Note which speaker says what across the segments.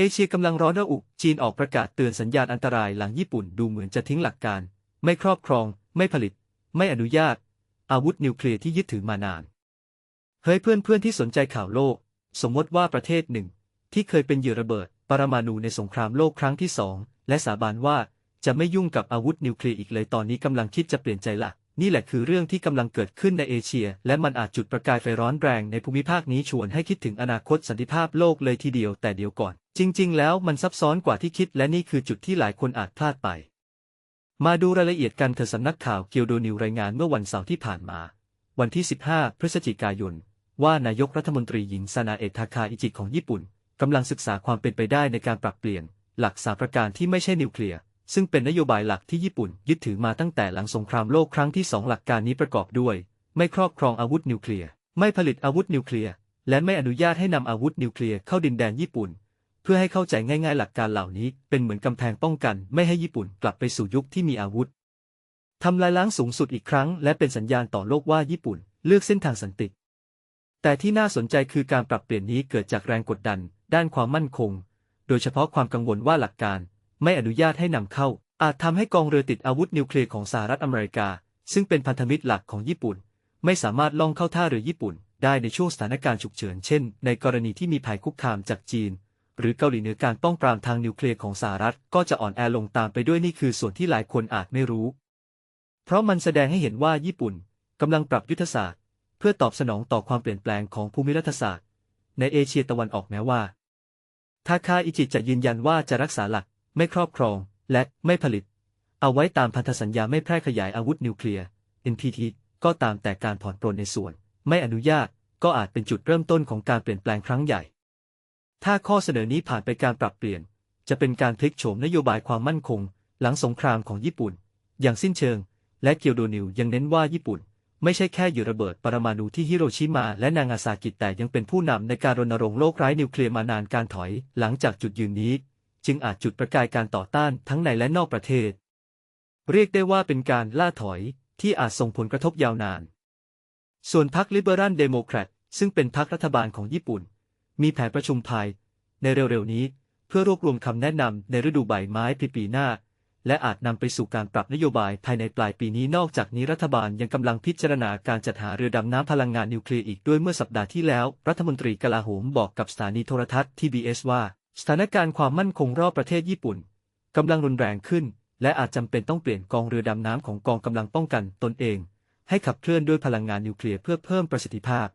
Speaker 1: เอเชียกำลังร้อนระอุ จีนออกประกาศเตือนสัญญาณอันตรายหลังญี่ปุ่นดูเหมือนจะทิ้งหลักการ ไม่ครอบครอง ไม่ผลิต ไม่อนุญาต อาวุธนิวเคลียร์ที่ยึดถือมานาน เฮ้ยเพื่อนเพื่อนที่สนใจข่าวโลก สมมติว่าประเทศหนึ่ง ที่เคยเป็นเหยื่อระเบิด ปรมาณูในสงครามโลกครั้งที่สอง และสาบานว่าจะไม่ยุ่งกับอาวุธนิวเคลียร์อีกเลยตอนนี้กำลังคิดจะเปลี่ยนใจละ นี่แหละคือเรื่องที่กำลังเกิดขึ้นในเอเชีย และมันอาจจุดประกายไฟร้อนแรงในภูมิภาคนี้ชวนให้คิดถึงอนาคตสันติภาพโลกเลยทีเดียวแต่เดี๋ยวก่อน จริง ๆ แล้วมันซับซ้อนกว่าที่คิดและนี่คือจุดที่หลายคนอาจพลาดไป มาดูรายละเอียดกันเถอะสำนักข่าวเกียวโดนิวรายงานเมื่อวันเสาร์ที่ผ่านมา วันที่ 15 พฤศจิกายน ว่านายกรัฐมนตรีหญิงซานาเอะทาคาอิจิของญี่ปุ่นกำลังศึกษาความเป็นไปได้ในการปรับเปลี่ยน หลักสามประการที่ไม่ใช่นิวเคลียร์ ซึ่งเป็นนโยบายหลักที่ญี่ปุ่นยึดถือมาตั้งแต่หลังสงครามโลกครั้งที่สองหลักการนี้ประกอบด้วย ไม่ครอบครองอาวุธนิวเคลียร์ ไม่ผลิตอาวุธนิวเคลียร์ และไม่อนุญาตให้นำอาวุธนิวเคลียร์เข้าดินแดนญี่ปุ่น เพื่อให้เข้าใจง่าย ๆ หลักการเหล่านี้เป็นเหมือนกำแพงป้องกัน ไม่ให้ญี่ปุ่นกลับไปสู่ยุคที่มีอาวุธทำลายล้างสูงสุดอีกครั้ง และเป็นสัญญาณต่อโลกว่าญี่ปุ่น เลือกเส้นทางสันติ แต่ที่น่าสนใจคือการปรับเปลี่ยนนี้เกิดจากแรงกดดัน ด้านความมั่นคง โดยเฉพาะความกังวลว่าหลักการ ไม่อนุญาตให้นำเข้า อาจทำให้กองเรือติดอาวุธนิวเคลียร์ของสหรัฐอเมริกา ซึ่งเป็นพันธมิตรหลักของญี่ปุ่น ไม่สามารถล่องเข้าท่าเรือญี่ปุ่น ได้ในช่วงสถานการณ์ฉุกเฉินเช่น ในกรณีที่มีภัยคุกคามจากจีน หรือเกาหลีเหนือการป้องปรามทางนิวเคลียร์ของสหรัฐก็จะอ่อนแอลงตามไปด้วยนี่คือส่วนที่หลายคนอาจไม่รู้ เพราะมันแสดงให้เห็นว่าญี่ปุ่นกำลังปรับยุทธศาสตร์ เพื่อตอบสนองต่อความเปลี่ยนแปลงของภูมิรัฐศาสตร์ ในเอเชียตะวันออกแม้ว่าทาคาอิจิจะยืนยันว่าจะรักษาหลัก ไม่ครอบครอง และไม่ผลิต เอาไว้ตามพันธสัญญาไม่แพร่ขยายอาวุธนิวเคลียร์ NPT ก็ตามแต่การผ่อนปรนในส่วน ไม่อนุญาตก็อาจเป็นจุดเริ่มต้นของการเปลี่ยนแปลงครั้งใหญ่ ถ้าข้อเสนอนี้ผ่านไปการปรับเปลี่ยน จะเป็นการพลิกโฉมนโยบายความมั่นคง หลังสงครามของญี่ปุ่น อย่างสิ้นเชิง และเกียวโดนิวยังเน้นว่าญี่ปุ่น ไม่ใช่แค่หยุดระเบิดปรมาณูที่ฮิโรชิมาและนางาซากิแต่ยังเป็นผู้นำในการรณรงค์โลกไร้นิวเคลียร์มานานการถอย หลังจากจุดยืนนี้ จึงอาจจุดประกายการต่อต้านทั้งในและนอกประเทศ เรียกได้ว่าเป็นการล่าถอยที่อาจส่งผลกระทบยาวนาน ส่วนพรรคลิเบอรัลเดโมแครตซึ่งเป็นพรรครัฐบาลของญี่ปุ่น มีแผนประชุมภายในเร็วๆนี้ เพื่อรวบรวมคำแนะนำในฤดูใบไม้ปีปีหน้า และอาจนำไปสู่การปรับนโยบายภายในปลายปีนี้นอกจากนี้รัฐบาลยังกำลังพิจารณาการจัดหาเรือดำน้ำพลังงานนิวเคลียร์อีกด้วยเมื่อสัปดาห์ที่แล้ว รัฐมนตรีกลาโหมบอกกับสถานีโทรทัศน์ TBS ว่า สถานการณ์ความมั่นคงรอบประเทศญี่ปุ่นกำลังรุนแรงขึ้น และอาจจำเป็นต้องเปลี่ยนกองเรือดำน้ำของกองกำลังป้องกันตนเอง ให้ขับเคลื่อนด้วยพลังงานนิวเคลียร์เพื่อเพิ่มประสิทธิภาพ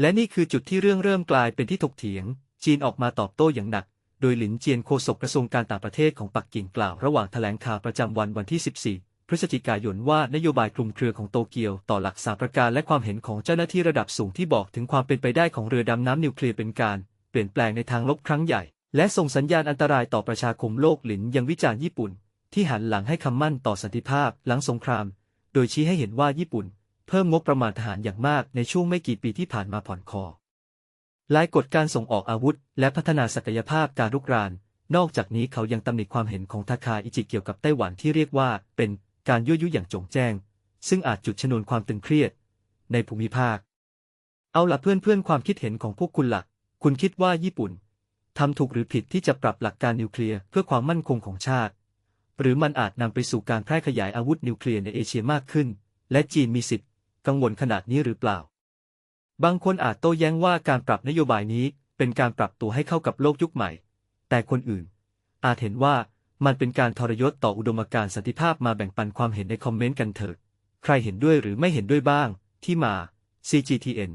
Speaker 1: และนี่คือจุดที่เรื่องเริ่มกลายเป็นที่ถกเถียง จีนออกมาตอบโต้อย่างหนัก โดยหลินเจียนโฆษกกระทรวงการต่างประเทศของปักกิ่งกล่าวระหว่างแถลงข่าวประจำวันวันที่ 14พฤศจิกายนว่านโยบายคลุมเครือของโตเกียวต่อหลักสามประการและความเห็นของเจ้าหน้าที่ระดับสูงที่บอกถึงความเป็นไปได้ของเรือดำน้ำนิวเคลียร์เป็นการ ปลี่ยนแปลงในทางลบครั้งใหญ่ และส่งสัญญาณอันตรายต่อประชาคมโลกหลินยังวิจารณ์ญี่ปุ่น ที่หันหลังให้คำมั่นต่อสันติภาพหลังสงคราม โดยชี้ให้เห็นว่าญี่ปุ่น เพิ่มงบประมาณทหารอย่างมากในช่วงไม่กี่ปีที่ผ่านมาผ่อนคอลายกฎการส่งออกอาวุธ และพัฒนาศักยภาพการรุกราน นอกจากนี้เขายังตำหนิความเห็นของทาคาอิจิเกี่ยวกับไต้หวันที่เรียกว่าเป็นการยั่วยุอย่างจงแจ้ง ซึ่งอาจจุดชนวนความตึงเครียด ในภูมิภาค เอาละเพื่อนเพื่อนๆความคิดเห็นของพวกคุณละ่ะ คุณคิดว่าญี่ปุ่นทำถูกหรือผิดที่จะปรับหลักการนิวเคลียร์เพื่อความมั่นคงของชาติ หรือมันอาจนำไปสู่การแพร่ขยายอาวุธนิวเคลียร์ในเอเชียมากขึ้น และจีนมีสิทธิ์ กังวลขนาดนี้หรือเปล่า บางคนอาจโต้แย้งว่าการปรับนโยบายนี้เป็นการปรับตัวให้เข้ากับโลกยุคใหม่ แต่คนอื่น อาจเห็นว่ามันเป็นการทรยศต่ออุดมการณ์สันติภาพมาแบ่งปันความเห็นในคอมเมนต์กันเถิดใครเห็นด้วยหรือไม่เห็นด้วยบ้าง ที่มา CGTN